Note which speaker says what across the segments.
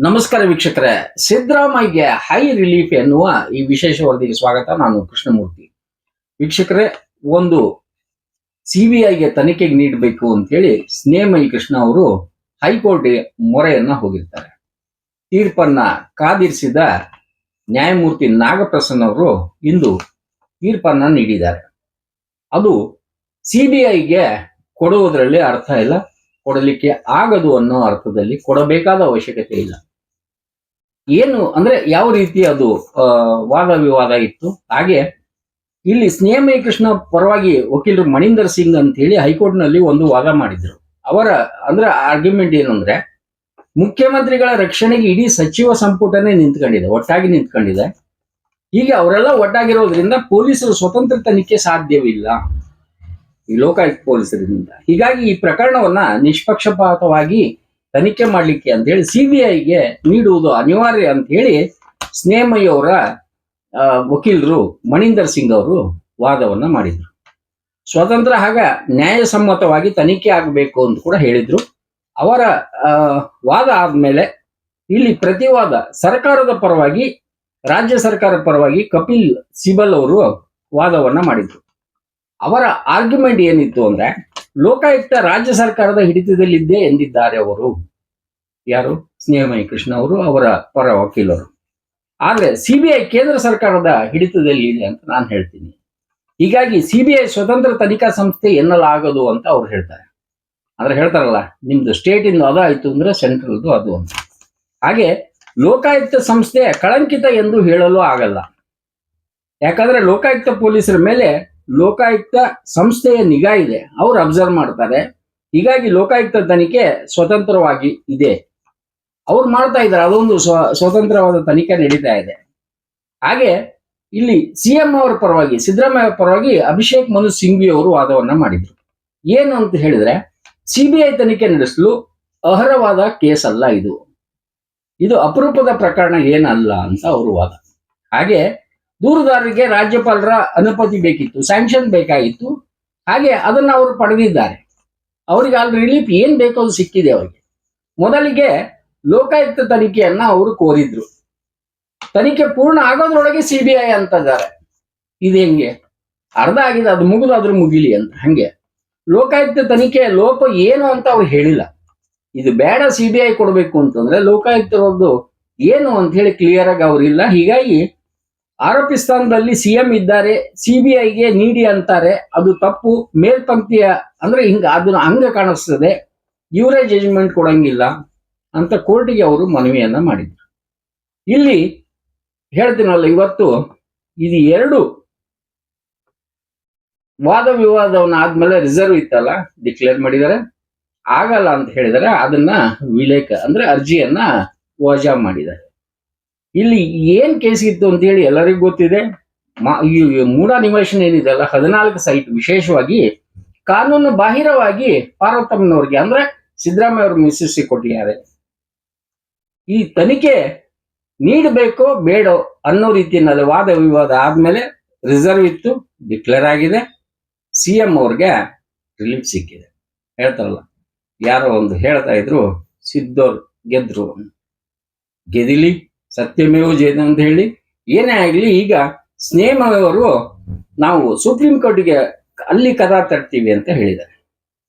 Speaker 1: ನಮಸ್ಕಾರ ವೀಕ್ಷಕರೇ. ಸಿದ್ದರಾಮಯ್ಯಗೆ high relief ಎನ್ನುವ ಈ ವಿಶೇಷ ವರದಿಗೆ ಸ್ವಾಗತ. ನಾನು ಕೃಷ್ಣಮೂರ್ತಿ. ವೀಕ್ಷಕರೇ, ಒಂದು ಸಿಬಿಐಗೆ ತನಿಖೆಗೆ ನೀಡಬೇಕು ಅಂತೇಳಿ ಸ್ನೇಹಮಯಿ ಕೃಷ್ಣ ಅವರು ಹೈಕೋರ್ಟ್ ಮೊರೆಯನ್ನ ಹೋಗಿರ್ತಾರೆ. ತೀರ್ಪನ್ನ ಕಾದಿರಿಸಿದ ನ್ಯಾಯಮೂರ್ತಿ ನಾಗಪ್ರಸನ್ನ ಅವರು ಇಂದು ತೀರ್ಪನ್ನ ನೀಡಿದ್ದಾರೆ. ಅದು ಸಿಬಿಐಗೆ ಕೊಡುವುದರಲ್ಲಿ ಅರ್ಥ ಇಲ್ಲ, ಕೊಡಲಿಕ್ಕೆ ಆಗದು ಅನ್ನೋ ಅರ್ಥದಲ್ಲಿ ಕೊಡಬೇಕಾದ ಅವಶ್ಯಕತೆ ಇಲ್ಲ. ಏನು ಅಂದ್ರೆ ಯಾವ ರೀತಿ ಅದು ವಾದ ವಿವಾದ ಇತ್ತು? ಹಾಗೆ ಇಲ್ಲಿ ಸ್ನೇಹಮಯ ಕೃಷ್ಣ ಪರವಾಗಿ ವಕೀಲರು ಮಣೀಂದರ್ ಸಿಂಗ್ ಅಂತ ಹೇಳಿ ಹೈಕೋರ್ಟ್ನಲ್ಲಿ ಒಂದು ವಾದ ಮಾಡಿದ್ರು. ಅವರ ಅಂದ್ರೆ ಆರ್ಗ್ಯುಮೆಂಟ್ ಏನು ಅಂದ್ರೆ ಮುಖ್ಯಮಂತ್ರಿಗಳ ರಕ್ಷಣೆಗೆ ಇಡೀ ಸಚಿವ ಸಂಪುಟನೇ ನಿಂತ್ಕೊಂಡಿದೆ, ಒಟ್ಟಾಗಿ ನಿಂತ್ಕೊಂಡಿದೆ. ಹೀಗೆ ಅವರೆಲ್ಲ ಒಟ್ಟಾಗಿರೋದ್ರಿಂದ ಪೊಲೀಸರು ಸ್ವತಂತ್ರ ತನಿಖೆ ಸಾಧ್ಯವಿಲ್ಲ. ಈ ಲೋಕಾಯುಕ್ತ ಪೊಲೀಸರಿಂದ. ಹೀಗಾಗಿ ಈ ಪ್ರಕರಣವನ್ನ ನಿಷ್ಪಕ್ಷಪಾತವಾಗಿ ತನಿಖೆ ಮಾಡಲಿಕ್ಕೆ ಅಂತ ಹೇಳಿ ಸಿಬಿಐಗೆ ನೀಡುವುದು ಅನಿವಾರ್ಯ ಅಂತ ಹೇಳಿ ಸ್ನೇಹಮಯಿ ಅವರ ಆ, ವಕೀಲರು ಮಣೀಂದರ್ ಸಿಂಗ್ ಅವರು ವಾದವನ್ನ ಮಾಡಿದ್ರು. ಸ್ವತಂತ್ರ ಹಾಗ ನ್ಯಾಯಸಮ್ಮತವಾಗಿ ತನಿಖೆ ಆಗಬೇಕು ಅಂತ ಕೂಡ ಹೇಳಿದ್ರು. ಅವರ ವಾದ ಆದ್ಮೇಲೆ ಇಲ್ಲಿ ಪ್ರತಿವಾದ ಸರ್ಕಾರದ ಪರವಾಗಿ ರಾಜ್ಯ ಸರ್ಕಾರದ ಪರವಾಗಿ ಕಪಿಲ್ ಸಿಬಲ್ ಅವರು ವಾದವನ್ನ ಮಾಡಿದ್ರು. ಅವರ ಆರ್ಗ್ಯುಮೆಂಟ್ ಏನಿತ್ತು ಅಂದ್ರೆ, ಲೋಕಾಯುಕ್ತ ರಾಜ್ಯ ಸರ್ಕಾರದ ಹಿಡಿತದಲ್ಲಿದ್ದೇ ಎಂದಿದ್ದಾರೆ ಅವರು. ಯಾರು? ಸ್ನೇಹಮಯ ಕೃಷ್ಣ ಅವರು, ಅವರ ಪರ ವಕೀಲರು. ಆದ್ರೆ ಸಿಬಿಐ ಕೇಂದ್ರ ಸರ್ಕಾರದ ಹಿಡಿತದಲ್ಲಿ ಇದೆ ಅಂತ ನಾನು ಹೇಳ್ತೀನಿ. ಹೀಗಾಗಿ ಸಿಬಿಐ ಸ್ವತಂತ್ರ ತನಿಖಾ ಸಂಸ್ಥೆ ಎನ್ನಲಾಗದು ಅಂತ ಅವ್ರು ಹೇಳ್ತಾರೆ. ಅಂದ್ರೆ ಹೇಳ್ತಾರಲ್ಲ, ನಿಮ್ದು ಸ್ಟೇಟ್ ಇಂದ ಅದು ಆಯ್ತು ಅಂದ್ರೆ ಸೆಂಟ್ರಲ್ದು ಅದು ಅಂತ. ಹಾಗೆ ಲೋಕಾಯುಕ್ತ ಸಂಸ್ಥೆ ಕಳಂಕಿತ ಎಂದು ಹೇಳಲು ಆಗಲ್ಲ. ಯಾಕಂದ್ರೆ ಲೋಕಾಯುಕ್ತ ಪೊಲೀಸರ ಮೇಲೆ ಲೋಕಾಯುಕ್ತ ಸಂಸ್ಥೆಯ ನಿಗಾ ಇದೆ. ಅವ್ರು ಅಬ್ಸರ್ವ್ ಮಾಡ್ತಾರೆ. ಹೀಗಾಗಿ ಲೋಕಾಯುಕ್ತ ತನಿಖೆ ಸ್ವತಂತ್ರವಾಗಿ ಇದೆ. ಅವ್ರು ಮಾಡ್ತಾ ಇದ್ದಾರೆ. ಅದೊಂದು ಸ್ವ, ಸ್ವತಂತ್ರವಾದ ತನಿಖೆ ನಡೀತಾ ಇದೆ. ಹಾಗೆ ಇಲ್ಲಿ ಸಿಎಂ ಅವರ ಪರವಾಗಿ, ಸಿದ್ದರಾಮಯ್ಯ ಪರವಾಗಿ ಅಭಿಷೇಕ್ ಮನು ಸಿಂಘ್ವಿ ಅವರು ವಾದವನ್ನ ಮಾಡಿದ್ರು. ಏನು ಅಂತ ಹೇಳಿದ್ರೆ ಸಿಬಿಐ ತನಿಖೆ ನಡೆಸಲು ಅರ್ಹವಾದ ಕೇಸ್ ಅಲ್ಲ ಇದು. ಇದು ಅಪರೂಪದ ಪ್ರಕರಣ ಏನಲ್ಲ ಅಂತ ಅವರು ವಾದ. ಹಾಗೆ ದೂರುದಾರರಿಗೆ ರಾಜ್ಯಪಾಲರ ಅನುಮತಿ ಬೇಕಿತ್ತು ಸ್ಯಾಂಕ್ಷನ್ ಬೇಕಾಗಿತ್ತು. ಹಾಗೆ ಅದನ್ನ ಅವರು ಪಡೆದಿದ್ದಾರೆ. ಅವರಿಗೆ ಅಲ್ಲಿ ರಿಲೀಫ್ ಏನ್ ಬೇಕೋ ಅದು ಸಿಕ್ಕಿದೆ ಅವರಿಗೆ. ಮೊದಲಿಗೆ ಲೋಕಾಯುಕ್ತ ತನಿಖೆಯನ್ನ ಅವರು ಕೋರಿದ್ರು. ತನಿಖೆ ಪೂರ್ಣ ಆಗೋದ್ರೊಳಗೆ ಸಿಬಿಐ ಅಂತಿದ್ದಾರೆ ಇದು ಹೆಂಗೆ? ಅರ್ಧ ಆಗಿದೆ, ಅದು ಮುಗಿದು ಅದ್ರ ಮುಗಿಲಿ ಅಂತ, ಹಂಗೆ. ಲೋಕಾಯುಕ್ತ ತನಿಖೆ ಲೋಪ ಏನು ಅಂತ ಅವ್ರು ಹೇಳಿಲ್ಲ. ಇದು ಬೇಡ ಸಿಬಿಐ ಕೊಡಬೇಕು ಅಂತಂದ್ರೆ ಲೋಕಾಯುಕ್ತರದ್ದು ಏನು ಅಂತ ಹೇಳಿ ಕ್ಲಿಯರ್ ಆಗಿ ಅವ್ರಿಲ್ಲ. ಹೀಗಾಗಿ ಆರೋಪಿ ಸ್ಥಾನದಲ್ಲಿ ಸಿಎಂ ಇದ್ದಾರೆ, ಸಿಬಿಐಗೆ ನೀಡಿ ಅಂತಾರೆ. ಅದು ತಪ್ಪು. ಮೇಲ್ಪಂಕ್ತಿಯ ಅಂದ್ರೆ ಹಿಂಗ ಅದನ್ನ ಹಂಗ ಕಾಣಿಸ್ತದೆ. ಇವರೇ ಜಜ್ಮೆಂಟ್ ಕೊಡಂಗಿಲ್ಲ ಅಂತ ಕೋರ್ಟಿಗೆ ಅವರು ಮನವಿಯನ್ನ ಮಾಡಿದ್ರು. ಇಲ್ಲಿ ಹೇಳ್ತೀನಲ್ಲ, ಇವತ್ತು ಇದು ಎರಡು ವಾದ ವಿವಾದವನ್ನ ಆದ್ಮೇಲೆ ರಿಸರ್ವ್ ಇತ್ತಲ್ಲ ಡಿಕ್ಲೇರ್ ಮಾಡಿದ್ದಾರೆ. ಆಗಲ್ಲ ಅಂತ ಹೇಳಿದರೆ ಅದನ್ನ ವಿಲೇಖ ಅಂದ್ರೆ ಅರ್ಜಿಯನ್ನ ವಜಾ ಮಾಡಿದ್ದಾರೆ. ಇಲ್ಲಿ ಏನ್ ಕೇಸ್ ಇತ್ತು ಅಂತ ಹೇಳಿ ಎಲ್ಲರಿಗೂ ಗೊತ್ತಿದೆ? ಈ ಮೂಢ ನಿವೇಶನ ಏನಿದೆ ಅಲ್ಲ, ಹದಿನಾಲ್ಕು ಸೈಟ್ ವಿಶೇಷವಾಗಿ ಕಾನೂನು ಬಾಹಿರವಾಗಿ ಪಾರ್ವತಮ್ಮನವ್ರಿಗೆ, ಅಂದ್ರೆ ಸಿದ್ದರಾಮಯ್ಯ ಅವರು ಮಿಸ್ಸಿಸಿ ಕೊಟ್ಟಿದ್ದಾರೆ. ಈ ತನಿಖೆ ನೀಡಬೇಕೋ ಬೇಡೋ ಅನ್ನೋ ರೀತಿಯಲ್ಲಿ ವಾದ ವಿವಾದ ಆದ್ಮೇಲೆ ರಿಸರ್ವ್ ಇತ್ತು ಡಿಕ್ಲೇರ್ ಆಗಿದೆ ಸಿಎಂ ಅವ್ರಿಗೆ ರಿಲೀಫ್ ಸಿಕ್ಕಿದೆ. ಹೇಳ್ತಾರಲ್ಲ, ಯಾರೋ ಒಂದು ಹೇಳ್ತಾ ಇದ್ರು ಸಿದ್ದೋರ್ ಗೆದ್ರು ಗೆದಿಲಿ ಸತ್ಯಮೇವ ಜಯದ ಅಂತ ಹೇಳಿ, ಏನೇ ಆಗಲಿ ಈಗ ಸ್ನೇಹಮಯವರು ನಾವು ಸುಪ್ರೀಂ ಕೋರ್ಟ್ಗೆ ಅಲ್ಲಿ ಕದಾ ತರ್ತೀವಿ ಅಂತ ಹೇಳಿದ್ದಾರೆ.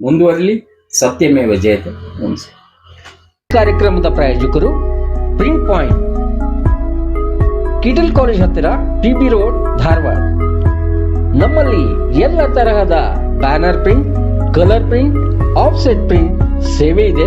Speaker 1: ಮುಂದುವರಲಿ, ಸತ್ಯಮೇವ ಜಯತೆ.
Speaker 2: ಕಾರ್ಯಕ್ರಮದ ಪ್ರಾಯೋಜಕರು ಪ್ರಿಂಟ್ ಪಾಯಿಂಟ್ ಕಿಟಲ್ ಕಾಲೇಜ್ ಹತ್ತಿರ ಟಿಬಿ ರೋಡ್ ಧಾರವಾಡ. ನಮ್ಮಲ್ಲಿ ಎಲ್ಲ ತರಹದ banner print colour print offset print ಸೇವೆ ಇದೆ.